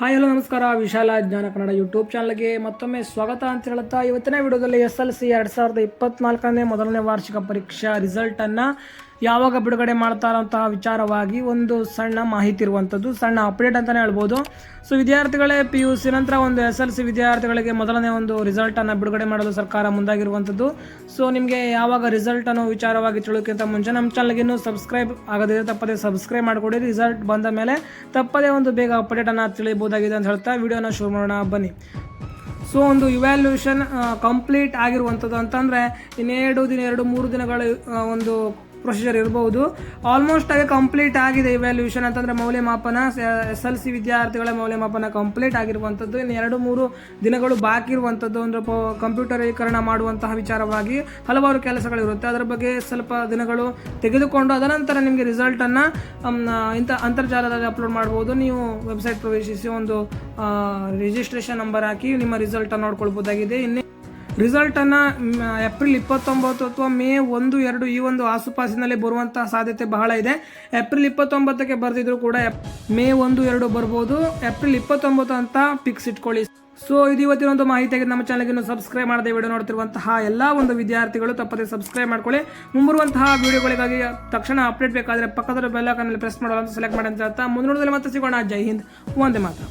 Hi, hello, ನಮಸ್ಕಾರ. ವಿಶಾಲ ಜ್ಞಾನ ಕನ್ನಡ ಯೂಟ್ಯೂಬ್ ಚಾನಲ್ಗೆ ಮತ್ತೊಮ್ಮೆ ಸ್ವಾಗತ ಅಂತ ಹೇಳುತ್ತಾ, ಇವತ್ತಿನ ವಿಡಿಯೋದಲ್ಲಿ ಎಸ್ ಎಲ್ ಸಿ ಎರಡು ಸಾವಿರದ ಇಪ್ಪತ್ನಾಲ್ಕನೇ ಮೊದಲನೇ ವಾರ್ಷಿಕ ಪರೀಕ್ಷಾ ರಿಸಲ್ಟನ್ನು ಯಾವಾಗ ಬಿಡುಗಡೆ ಮಾಡ್ತಾರಂತಹ ವಿಚಾರವಾಗಿ ಒಂದು ಸಣ್ಣ ಮಾಹಿತಿ ಇರುವಂಥದ್ದು ಸಣ್ಣ ಅಪ್ಡೇಟ್ ಅಂತಲೇ ಹೇಳ್ಬೋದು. ಸೊ ವಿದ್ಯಾರ್ಥಿಗಳೇ ಪಿ ಯು ಸಿ ನಂತರ ಒಂದು ಎಸ್ ಎಲ್ ಸಿ ವಿದ್ಯಾರ್ಥಿಗಳಿಗೆ ಮೊದಲನೇ ಒಂದು ರಿಸಲ್ಟನ್ನು ಬಿಡುಗಡೆ ಮಾಡಲು ಸರ್ಕಾರ ಮುಂದಾಗಿರುವಂಥದ್ದು ಸೊ ನಿಮಗೆ ಯಾವಾಗ ರಿಸಲ್ಟ್ ಅನ್ನೋ ವಿಚಾರವಾಗಿ ತಿಳೋಕ್ಕಿಂತ ಮುಂಚೆ ನಮ್ಮ ಚಾನಲ್ಗೆ ಇನ್ನೂ ಸಬ್ಸ್ಕ್ರೈಬ್ ಆಗದಿದೆ ತಪ್ಪದೆ ಸಬ್ಸ್ಕ್ರೈಬ್ ಮಾಡಿಕೊಡಿ. ರಿಸಲ್ಟ್ ಬಂದ ಮೇಲೆ ತಪ್ಪದೇ ಒಂದು ಬೇಗ ಅಪ್ಡೇಟನ್ನು ತಿಳಿಯಬಹುದಾಗಿದೆ ಅಂತ ಹೇಳ್ತಾ ವಿಡಿಯೋನ ಶುರು ಮಾಡೋಣ. ಬನ್ನಿ. ಸೊ ಒಂದು ಇವ್ಯಾಲ್ಯೂಷನ್ ಕಂಪ್ಲೀಟ್ ಆಗಿರುವಂಥದ್ದು ಅಂತಂದರೆ ಇನ್ನೆರಡು ದಿನ, ಎರಡು ಮೂರು ದಿನಗಳ ಒಂದು ಪ್ರೊಸೀಜರ್ ಇರಬಹುದು ಆಲ್ಮೋಸ್ಟ್ ಆಗಿ ಕಂಪ್ಲೀಟ್ ಆಗಿದೆ ಇವ್ಯಾಲ್ಯೂಷನ್ ಅಂತಂದರೆ ಮೌಲ್ಯಮಾಪನ. ಎಸ್ ಎಲ್ ಸಿ ವಿದ್ಯಾರ್ಥಿಗಳ ಮೌಲ್ಯಮಾಪನ ಕಂಪ್ಲೀಟ್ ಆಗಿರುವಂಥದ್ದು ಇನ್ನು ಎರಡು, ಮೂರು ದಿನಗಳು ಬಾಕಿ ಇರುವಂಥದ್ದು ಅಂದ್ರೆ ಕಂಪ್ಯೂಟರೀಕರಣ ಮಾಡುವಂತಹ ವಿಚಾರವಾಗಿ ಹಲವಾರು ಕೆಲಸಗಳಿರುತ್ತೆ. ಅದರ ಬಗ್ಗೆ ಸ್ವಲ್ಪ ದಿನಗಳು ತೆಗೆದುಕೊಂಡು ಅದನಂತರ ನಿಮಗೆ ರಿಸಲ್ಟನ್ನು ಇಂಥ ಅಂತರ್ಜಾಲದಲ್ಲಿ ಅಪ್ಲೋಡ್ ಮಾಡ್ಬೋದು. ನೀವು ವೆಬ್ಸೈಟ್ ಪ್ರವೇಶಿಸಿ ಒಂದು ರಿಜಿಸ್ಟ್ರೇಷನ್ ನಂಬರ್ ಹಾಕಿ ನಿಮ್ಮ ರಿಸಲ್ಟನ್ನು ನೋಡ್ಕೊಳ್ಬೋದಾಗಿದೆ. ಇನ್ನೇ ರಿಸಲ್ಟನ್ನು ಏಪ್ರಿಲ್ ಇಪ್ಪತ್ತೊಂಬತ್ತು ಅಥವಾ ಮೇ ಒಂದು, ಎರಡು ಈ ಒಂದು ಆಸುಪಾಸಿನಲ್ಲಿ ಬರುವಂತಹ ಸಾಧ್ಯತೆ ಬಹಳ ಇದೆ. ಏಪ್ರಿಲ್ ಇಪ್ಪತ್ತೊಂಬತ್ತಕ್ಕೆ ಬರೆದಿದ್ರು ಕೂಡ ಮೇ ಒಂದು, ಎರಡು ಬರ್ಬೋದು. ಏಪ್ರಿಲ್ ಇಪ್ಪತ್ತೊಂಬತ್ತು ಅಂತ ಫಿಕ್ಸ್ ಇಟ್ಕೊಳ್ಳಿ. ಸೊ ಇದು ಇವತ್ತಿನ ಒಂದು ಮಾಹಿತಿಯಾಗಿ ನಮ್ಮ ಚಾನಲ್ಗೆ ಸಬ್ಸ್ಕ್ರೈಬ್ ಮಾಡದೆ ವಿಡಿಯೋ ನೋಡ್ತಿರುವಂತಹ ಎಲ್ಲ ಒಂದು ವಿದ್ಯಾರ್ಥಿಗಳು ತಪ್ಪದೆ ಸಬ್ಸ್ಕ್ರೈಬ್ ಮಾಡ್ಕೊಳ್ಳಿ. ಮುಂಬರುವಂತಹ ವಿಡಿಯೋಗಳಿಗಾಗಿ ತಕ್ಷಣ ಅಪ್ಡೇಟ್ ಬೇಕಾದರೆ ಪಕ್ಕದ ಬೆಲ್ ಐಕಾನಲ್ಲಿ ಪ್ರೆಸ್ ಮಾಡೋಲ್ಲ ಅಂತ ಸೆಲೆಕ್ಟ್ ಮಾಡಿ ಅಂತ ಹೇಳ್ತಾ ಮುಂದಿನ ಮತ್ತೆ ಸಿಗೋಣ. ಜೈ ಹಿಂದ್. ಒಂದೇ ಮಾತ್ರ.